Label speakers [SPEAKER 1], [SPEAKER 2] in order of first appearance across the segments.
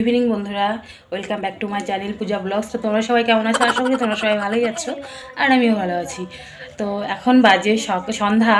[SPEAKER 1] Evening বন্ধুরা। Welcome back to my channel Puja vlogs তো তোমরা সবাই কেমন আছো? আশা করি তোমরা সবাই ভালোই আছো, আর আমিও ভালো আছি। তো এখন বাজে সন্ধ্যা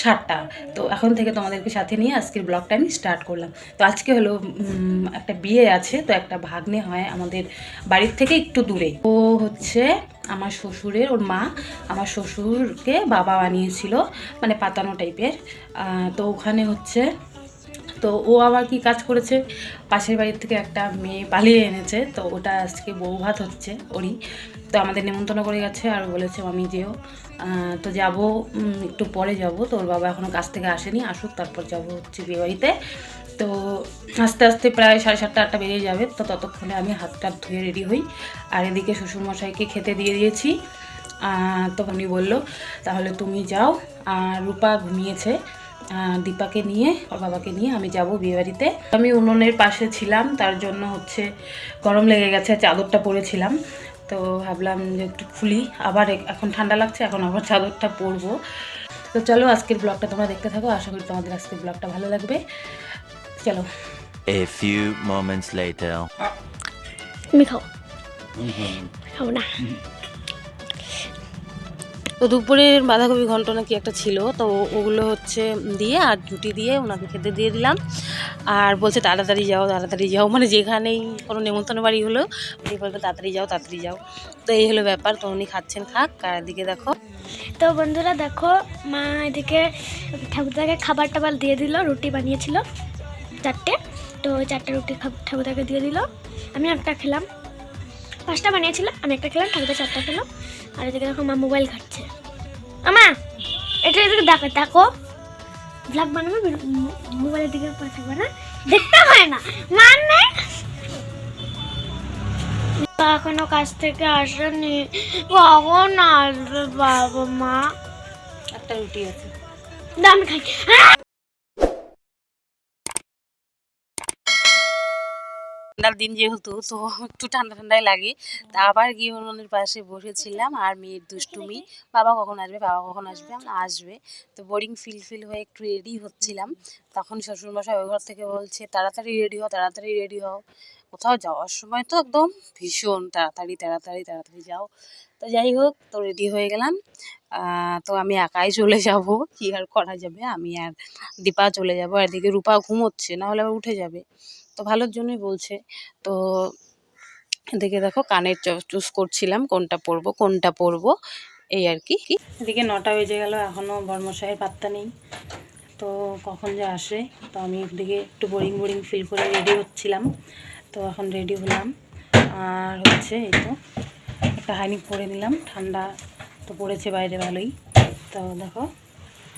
[SPEAKER 1] সাতটা। তো এখন থেকে তোমাদেরকে সাথে নিয়ে আজকের ব্লগটা আমি স্টার্ট করলাম। তো আজকে হলো একটা বিয়ে আছে, তো একটা ভাগ্নে হয় আমাদের বাড়ির থেকে একটু দূরে। ও হচ্ছে আমার শ্বশুরের, ওর মা আমার শ্বশুরকে বাবা বানিয়েছিল মানে পাতানো টাইপের তো ওখানে হচ্ছে তো ও আবার কি কাজ করেছে? পাশের বাড়ির থেকে একটা মেয়ে পালিয়ে এনেছে তো ওটা আজকে বউ ভাত হচ্ছে ওরই। তো আমাদের নেমন্তন্ন করে গেছে আর বলেছে আমি যেও। তো যাব একটু পরে যাব। তো ওর বাবা এখনও কাজ থেকে আসেনি আসুক তারপর যাব হচ্ছে বিয়ে বাড়িতে। তো আস্তে আস্তে প্রায় সাড়ে সাতটা আটটা বেরিয়ে যাবে তো ততক্ষণে আমি হাত টাত ধুয়ে রেডি হই। আর এদিকে শ্বশুরমশাইকে খেতে দিয়ে দিয়েছি। আহ, তো উনি বলল তাহলে তুমি যাও। আর রূপা ঘুমিয়েছে। দীপাকে নিয়ে ওর বাবাকে নিয়ে আমি যাব বিয়েবাড়িতে। আমি উনুনের পাশে ছিলাম তার জন্য হচ্ছে গরম লেগে গেছে চাদরটা পরেছিলাম। তো ভাবলাম যে একটু খুলি আবার এখন ঠান্ডা লাগছে এখন আবার চাদরটা পরবো। তো চলো আজকের ব্লগটা তোমরা দেখতে থাকো আশা করি তোমাদের আজকের ব্লগটা ভালো লাগবে। চলো।
[SPEAKER 2] A few moments later.
[SPEAKER 3] তুমি খাও। খাও না।
[SPEAKER 1] তো দুপুরের বাঁধাকপি ঘন্ট নাকি একটা ছিল, তো ওগুলো হচ্ছে দিয়ে আর জুটি দিয়ে ওনাকে খেতে দিয়ে দিলাম। আর বলছে, তাড়াতাড়ি যাও তাড়াতাড়ি যাও। মানে যেখানেই কোনো নেমন্তন্ন বাড়ি হলো, উনি বলবে, তাড়াতাড়ি যাও তাড়াতাড়ি যাও। তো এই হলো ব্যাপার, তো উনি খাচ্ছেন, খাক। আর এদিকে দেখো।
[SPEAKER 3] তো বন্ধুরা দেখো, মা এদিকে ঠাকুরদাকে খাবার টাবার দিয়ে দিল, রুটি বানিয়েছিল চারটে। তো চারটে রুটি ঠাকুরদাকে দিয়ে দিল। আমি একটা খেলাম। পাঁচটা বানিয়েছিলাম আমি একটা খেলাম, ঠাকুরদা চারটা খেলো। আর এদিকে দেখো মা মোবাইল ঘাটছে। আমা এটা এদিকে দেখো দেখো। ব্লগ বানাবো মোবাইলের দিকে পরে থাকবে না। দেখতে হয় না। মানে? এখনও কাজ থেকে আসেনি। কখন আসবে বাবা মা?
[SPEAKER 1] একটা রুটি আছে।
[SPEAKER 3] দাম খাই।
[SPEAKER 1] ঠান্ডার দিন যেহেতু, তো একটু ঠান্ডা ঠান্ডাই লাগে। তা আবার গিয়ে পাশে বসেছিলাম আর মেয়ের দুষ্টুমি। বাবা কখন আসবে? বাবা কখন আসবে? আসবে। তো বোরিং ফিল ফিল হয়ে একটু রেডি হচ্ছিলাম। তখন শ্বশুরমশাই ওই ঘর থেকে বলছে, তাড়াতাড়ি রেডি হও, তাড়াতাড়ি রেডি হও। কোথাও যাওয়ার সময় তো একদম ভীষণ তাড়াতাড়ি তাড়াতাড়ি তাড়াতাড়ি যাও। তো যাই হোক, তো রেডি হয়ে গেলাম। তো আমি একাই চলে যাব। কি আর করা যাবে? আমি আর দীপা চলে যাব। আর এদিকে রূপা ঘুমোচ্ছে, না হলে আবার উঠে যাবে। তো ভালোর জন্যই বলছে। তো এদিকে দেখো কানের চুজ করছিলাম কোনটা পরবো কোনটা পরবো, এই আর কি। এদিকে নটা বেজে গেল এখনও বর্মশাহের পাত্তা নেই। তো কখন যে আসে, তো আমি এদিকে একটু বোরিং বোরিং ফিল করে রেডি হচ্ছিলাম। তো এখন রেডি হলাম। আর হচ্ছে এই তো, একটা হাইনিক পরে নিলাম, ঠান্ডা তো পড়েছে বাইরে ভালোই। তো দেখো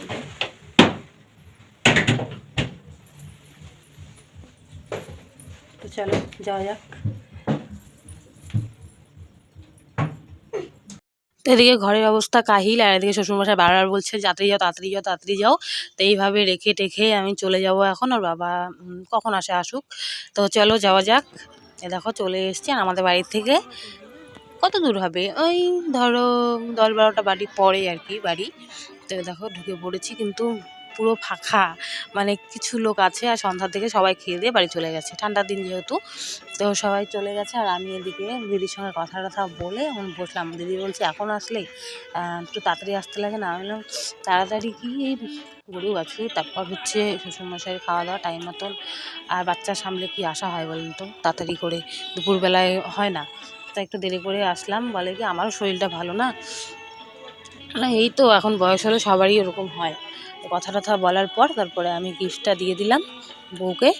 [SPEAKER 1] এই যে। তো চলো, যাওয়া যাক। তো এদিকে ঘরের অবস্থা কাহিল, আর এদিকে শ্বশুরমশাই বারবার বলছে, যাত্রী যাও, তাড়াতাড়ি যাও তাড়াতাড়ি যাও। তো এইভাবে রেখে টেখে আমি চলে যাব এখন, ওর বাবা কখন আসে আসুক। তো চলো, যাওয়া যাক। এ দেখো, চলে এসছি, আর আমাদের বাড়ির থেকে কত দূর হবে? ওই ধরো দশ বারোটা বাড়ি পরে আর কি বাড়ি। তো দেখো, ঢুকে পড়েছি, কিন্তু পুরো ফাঁকা। মানে কিছু লোক আছে আর সন্ধ্যার দিকে সবাই খেয়ে দিয়ে বাড়ি চলে গেছে। ঠান্ডার দিন যেহেতু, তো সবাই চলে গেছে আর আমি এদিকে দিদির সঙ্গে কথা টথা বলে এখন বসলাম। দিদি বলছে, এখন আসলে একটু তাড়াতাড়ি আসতে লাগে, না আমি বললাম তাড়াতাড়ি কি গরু বাছুর তারপর হচ্ছে, শ্বশুরমশাইয়ের খাওয়া দাওয়া টাইম মতন। আর বাচ্চা সামলে কি আসা হয় বলুন তো? তাড়াতাড়ি করে দুপুরবেলায় হয় না। তা একটু দেরি করে আসলাম। বলে কি, আমারও শরীরটা ভালো না। না, এই তো এখন বয়স হলে, সবারই ওরকম হয়। কথা টথা বলার পর তারপরে আমি গিফটটা দিয়ে দিলাম বউকে।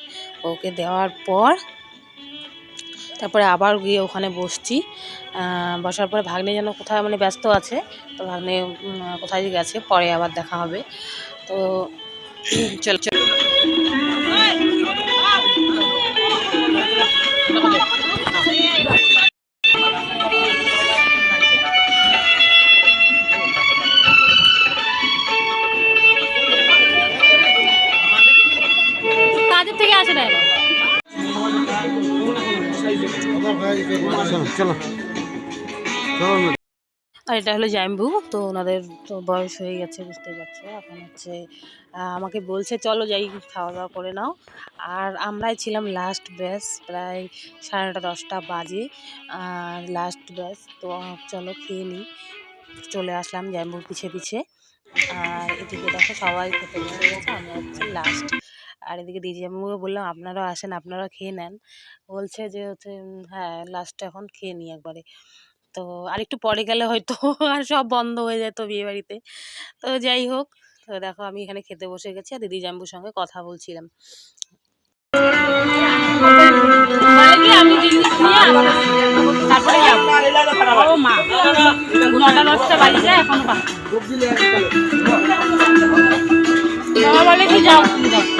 [SPEAKER 1] বউকে দেওয়ার পর তারপরে আবার গিয়ে ওখানে বসছি। বসার পরে ভাগ্নে যেন কোথায় মানে ব্যস্ত আছে, তো ভাগ্নে কোথায় গেছে, পরে আবার দেখা হবে। তো চল চল। থেকে আসে না
[SPEAKER 4] চলো চলো চলো।
[SPEAKER 1] আর এটা হলো জাম্বু তো ওনাদের তো বয়স হয়ে গেছে বুঝতেই পারছ। এখন হচ্ছে আমাকে বলছে চলো যাই খাওয়া দাওয়া করে নাও। আর আমরাই ছিলাম লাস্ট ব্যাচ প্রায় সাড়ে নটা দশটা বাজে। আর লাস্ট ব্যাচ তো চলো খেয়ে নিই। চলে আসলাম জাম্বুর পিছে পিছে। আর এদিকে দেখো সবাই খেতে বসে গেছে আমি হচ্ছে লাস্ট আর এদিকে দিদি জাম্বুকে বললাম, আপনারাও আসেন আপনারা খেয়ে নেন। বলছে যে হচ্ছে হ্যাঁ লাস্টে এখন খেয়ে নিই একবারে। তো আর একটু পরে গেলে হয়তো আর সব বন্ধ হয়ে যেত বিয়ে বাড়িতে তো যাই হোক, তো দেখো আমি এখানে খেতে বসে গেছি আর দিদি জাম্বুর সঙ্গে কথা বলছিলাম। এখনও বলে কি যাও।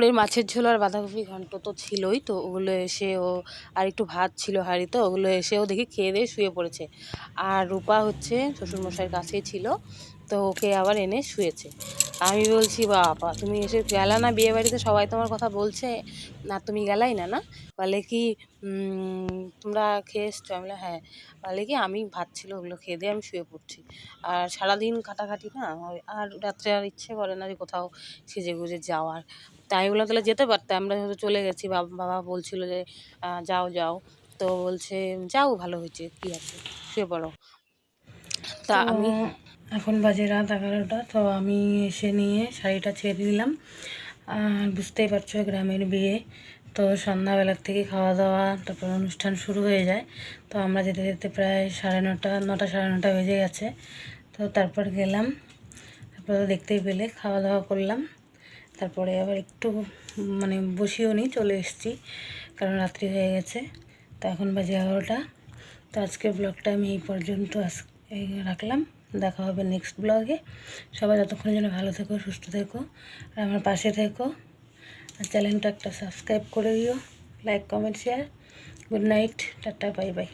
[SPEAKER 1] দুপুরের মাছের ঝোল আর বাঁধাকপি ঘন্ট তো ছিলই, তো ওগুলো এসে ও আর একটু ভাত ছিল হাঁড়িতে ওগুলো এসে ও দেখি খেয়ে দিয়ে শুয়ে পড়েছে। আর রূপা হচ্ছে শ্বশুরমশাইয়ের কাছেই ছিল। তো ওকে আবার এনে শুয়েছে। আমি বলছি বাবা তুমি এসে গেলা না? বিয়ে বাড়িতে সবাই তোমার কথা বলছে। না তুমি গেলাই না না? বলে কি তোমরা খেয়ে এসছো? আমি হ্যাঁ। বলে কি আমি ভাত ছিল ওগুলো খেয়ে দিয়ে আমি শুয়ে পড়ছি। আর সারাদিন কাটাকাটি না? আর রাত্রে আর ইচ্ছে করে না যে কোথাও সেজে গুজে যাওয়ার। তাই ওগুলো তাহলে যেতে পারতে আমরা হয়তো চলে গেছি বাবা বাবা বলছিল যে যাও যাও। তো বলছে যাও ভালো হয়েছে কী আছে? শুয়ে পড়ো। তা আমি এখন বাজে রাত এগারোটা, তো আমি এসে নিয়ে শাড়িটা ছেড়ে দিলাম। আর বুঝতেই পারছ গ্রামের বিয়ে, তো সন্ধ্যাবেলার থেকে খাওয়া দাওয়া, তারপর অনুষ্ঠান শুরু হয়ে যায়। তো আমরা যেতে যেতে প্রায় সাড়ে নটা নটা সাড়ে নটা বেজে গেছে। তো তারপর গেলাম, তারপর দেখতেই পেলে, খাওয়া দাওয়া করলাম। তারপরে আবার একটু মানে বসিও নি, চলে এসেছি, কারণ রাত্রি হয়ে গেছে। তো এখন বাজে এগারোটা। তো আজকের ব্লগটা আমি এই পর্যন্ত আজ- রাখলাম। দেখা হবে নেক্সট ব্লগে সবাই যতক্ষণের জন্য ভালো থেকো, সুস্থ থেকো, আর আমার পাশে থেকো। আর চ্যানেলটা একটা সাবস্ক্রাইব করে দিও। Like comment share good night tata bye bye